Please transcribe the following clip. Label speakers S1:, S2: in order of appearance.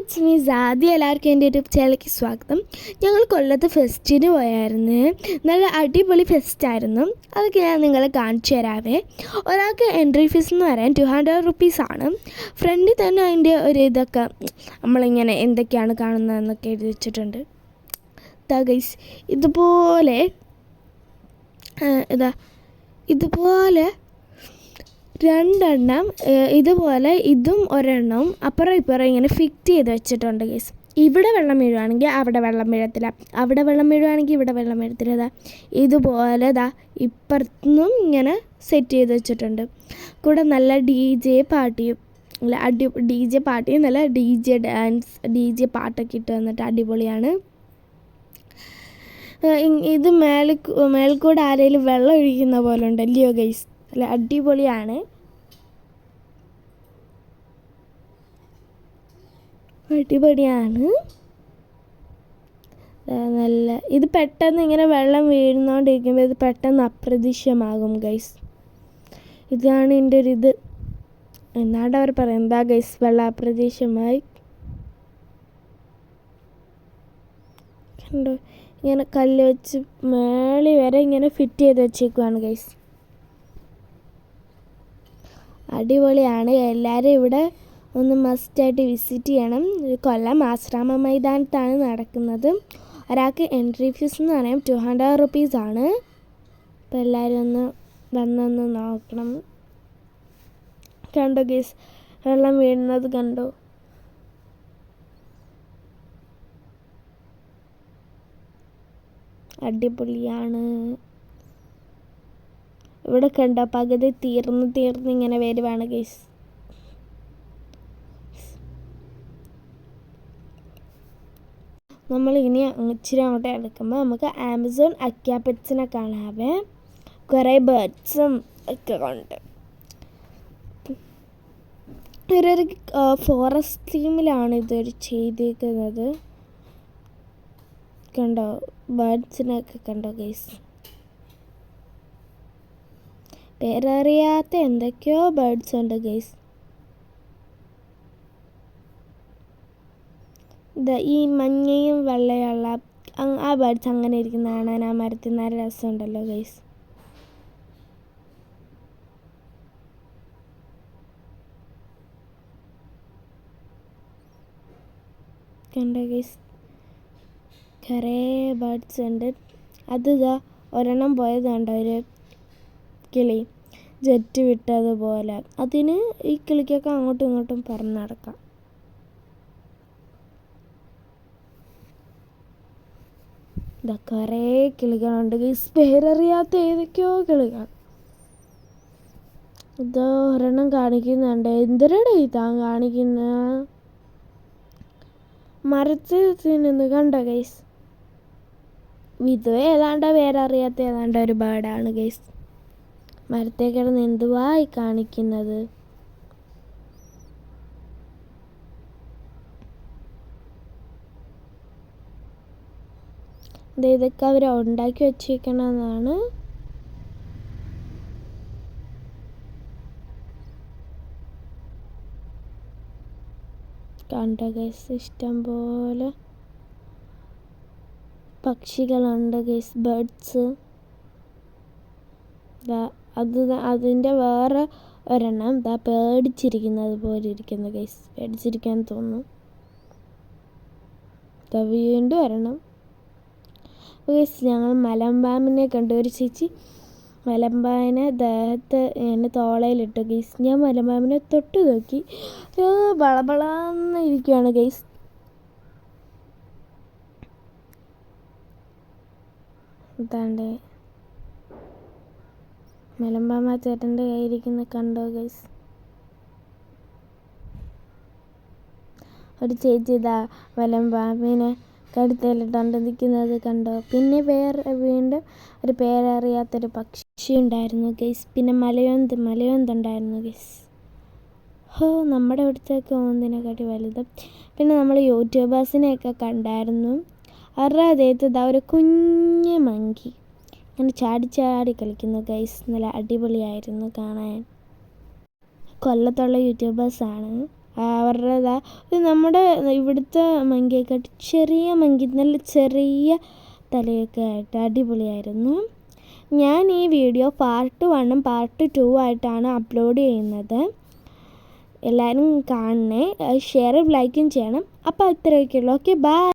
S1: It's me Saadi എല്ലാവർക്കും എന്റെ YouTube ചാനലിലേക്ക് സ്വാഗതം. ഞങ്ങൾ കൊല്ലത്ത് ഫെസ്റ്റിന് പോയായിരുന്നു. നല്ല അടിപൊളി ഫെസ്റ്റായിരുന്നു അതൊക്കെ ഞാൻ നിങ്ങളെ കാണിച്ചു തരാവേ. ഒരാൾക്ക് എൻട്രി ഫീസ് എന്ന് പറയാൻ ടു ഹൺഡ്രഡ് റുപ്പീസാണ് ഫ്രണ്ടിൽ തന്നെ അതിന്റെ ഒരു ഇതൊക്കെ നമ്മളിങ്ങനെ എന്തൊക്കെയാണ് കാണുന്നതെന്നൊക്കെ എഴുതി വെച്ചിട്ടുണ്ട്. തകൈസ് ഇതുപോലെ ഇതാ ഇതുപോലെ രണ്ടെണ്ണം ഇതുപോലെ ഇതും ഒരെണ്ണം അപ്പുറം ഇപ്പുറം ഇങ്ങനെ ഫിറ്റ് ചെയ്ത് വെച്ചിട്ടുണ്ട് കേസ് ഇവിടെ വെള്ളം വീഴുവാണെങ്കിൽ അവിടെ വെള്ളം വീഴത്തില്ല. അവിടെ വെള്ളം വീഴുവാണെങ്കിൽ ഇവിടെ വെള്ളം വീഴത്തില്ല. ഇതാ ഇതുപോലെ ഇതാ ഇപ്പുറത്തുനിന്നും ഇങ്ങനെ സെറ്റ് ചെയ്ത് വെച്ചിട്ടുണ്ട്. കൂടെ നല്ല ഡി ജെ പാട്ടിയും അല്ല അടി ഡി ജെ പാട്ടിയും നല്ല D J dance D J പാട്ടൊക്കെ ഇട്ട് വന്നിട്ട് അടിപൊളിയാണ്. ഇത് മേളിൽ മേൽക്കൂടെ ആരെങ്കിലും വെള്ളം ഒഴിക്കുന്ന പോലെ ഉണ്ട് അല്ലയോ ഗൈസ് അല്ല? അടിപൊളിയാണ്. അടിപൊളിയാണ്. നല്ല ഇത് പെട്ടെന്ന് ഇങ്ങനെ വെള്ളം വീഴുന്നോണ്ടിരിക്കുമ്പോൾ ഇത് പെട്ടെന്ന് അപ്രതീക്ഷമാകും ഗൈസ് ഇതാണ് എന്റെ ഒരു ഇത്. എന്നാണ്ട് അവർ പറയും എന്താ ഗൈസ് വെള്ളം അപ്രതീക്ഷമായി കണ്ടോ? ഇങ്ങനെ കല്ല് വെച്ച് മേളി വരെ ഇങ്ങനെ ഫിറ്റ് ചെയ്ത് വെച്ചേക്കുവാണ് ഗൈസ് അടിപൊളിയാണ്. എല്ലാവരും ഇവിടെ ഒന്ന് മസ്റ്റായിട്ട് വിസിറ്റ് ചെയ്യണം. കൊല്ലം ആശ്രാമ മൈതാനത്താണ് നടക്കുന്നത്. ഒരാൾക്ക് എൻട്രി ഫീസ് എന്ന് പറയാം. ടു ഹൺഡ്രഡ് റുപ്പീസാണ് അപ്പോൾ എല്ലാവരും ഒന്ന് വന്നൊന്ന് നോക്കണം. കണ്ടോ ഗീസ് വെള്ളം വീഴുന്നത് കണ്ടോ? അടിപൊളിയാണ്. ഇവിടെ കണ്ട? പകുതി തീർന്ന് തീർന്ന് ഇങ്ങനെ വരുവാണ് ഗൈസ് നമ്മൾ ഇനി ഇച്ചിരി അങ്ങോട്ട് എടുക്കുമ്പോൾ നമുക്ക് ആമസോൺ അക്യാപെറ്റ്സിനെ കാണാവേ. കുറേ ബേർഡ്സും ഒക്കെ ഉണ്ട്. ഒരു ഫോറസ്റ്റ് തീമിലാണ് ഇതൊരു ചെയ്തിരിക്കുന്നത് കണ്ടോ? ബേർഡ്സിനൊക്കെ കണ്ടോ ഗൈസ് പേരറിയാത്ത എന്തൊക്കെയോ ബേർഡ്സ് ഉണ്ട് ഗൈസ് ഈ മഞ്ഞയും വെള്ളയുള്ള ആ ബേർഡ്സ് അങ്ങനെ ഇരിക്കുന്ന കാണാൻ ആ മരത്തിൽ നല്ല രസമുണ്ടല്ലോ ഗൈസ് കണ്ടോ ഗൈസ് കുറേ ബേർഡ്സ് ഉണ്ട്. അത് ഒരെണ്ണം പോയത് കണ്ടോ? ഒരു കിളി ജെറ്റ് വിട്ടതുപോലെ. അതിന് ഈ കിളിക്കൊക്കെ അങ്ങോട്ടും ഇങ്ങോട്ടും പറന്ന് നടക്കാം. ഇതാ കുറേ കിളികളുണ്ട്. പേരറിയാത്ത ഏതൊക്കെയോ കിളികൾ. ഇതാ കാണിക്കുന്നുണ്ട്. എന്തിനാണ് ഈ താൻ കാണിക്കുന്ന? മരത്തിൽ തിന്നുന്നു കണ്ടോ ഗൈസ് വിധു ഏതാണ്ട് പേരറിയാത്ത ഏതാണ്ട് ഒരു ബേർഡാണ് ഗൈസ് മരത്തെ കിടന്ന് എന്തുവായി കാണിക്കുന്നത്? ഇതൊക്കെ അവർ ഉണ്ടാക്കി വച്ചേക്കണമെന്നാണ് കണ്ട ഗൈസ് ഇഷ്ടം പോലെ പക്ഷികളുണ്ട് ഗൈസ് ദാ അത് അതിന്റെ വേറെ ഒരെണ്ണം ദാ പേടിച്ചിരിക്കുന്നത് പോലെ ഇരിക്കുന്നു ഗൈസ് പേടിച്ചിരിക്കാൻ തോന്നുന്നു. ദാ വീണ്ടും ഒരെണ്ണം. ഗൈസ് ഞങ്ങൾ മലമ്പാമ്പിനെ കണ്ടു. ഒരു ചേച്ചി മലമ്പാമ്പിനെ ദേഹത്ത് എന്നെ തോളയിലിട്ടു. ഗൈസ് ഞാൻ മലമ്പാമ്പിനെ തൊട്ട് നോക്കി. ആ, ബളബളാന്ന് ഇരിക്കുകയാണ് ഗൈസ് ഇതാണ്ട്. മലമ്പാമ്പ ചേട്ടന്റെ കയ്യിരിക്കുന്ന കണ്ടോ ഗൈസ് ഒരു ചേച്ചി ഇതാ മലമ്പാമ്പിനെ കടുത്തലിട്ടുണ്ട് നിൽക്കുന്നത് കണ്ടോ? പിന്നെ വേറെ വീണ്ടും ഒരു പേരറിയാത്തൊരു പക്ഷി ഉണ്ടായിരുന്നു ഗൈസ് പിന്നെ മലയോന്ത് മലയോന്ത് ഉണ്ടായിരുന്നു ഗൈസ് ഹോ നമ്മുടെ ഇവിടുത്തേക്ക് ഓന്തിനെക്കാട്ടി വലുത്. പിന്നെ നമ്മൾ യൂട്യൂബേഴ്സിനെയൊക്കെ കണ്ടായിരുന്നു. അവരുടെ ദേഹത്ത് ഒരു കുഞ്ഞ് മങ്കി. അങ്ങനെ ചാടി ചാടി കളിക്കുന്നു. ഗൈസ് നല്ല അടിപൊളിയായിരുന്നു കാണാൻ. കൊല്ലത്തുള്ള യൂട്യൂബേഴ്സാണ് അവരുടേതാ നമ്മുടെ ഇവിടുത്തെ മങ്കിയെക്കാട്ടി ചെറിയ മങ്കി നല്ല ചെറിയ തലയൊക്കെ ആയിട്ട് അടിപൊളിയായിരുന്നു. ഞാൻ ഈ വീഡിയോ പാർട്ട് വണ്ണും പാർട്ട് ടു ആയിട്ടാണ് അപ്ലോഡ് ചെയ്യുന്നത്. എല്ലാവരും കാണണേ. ഷെയറും ലൈക്കും ചെയ്യണം. അപ്പോൾ ഇത്രയൊക്കെയുള്ളൂ. Okay bye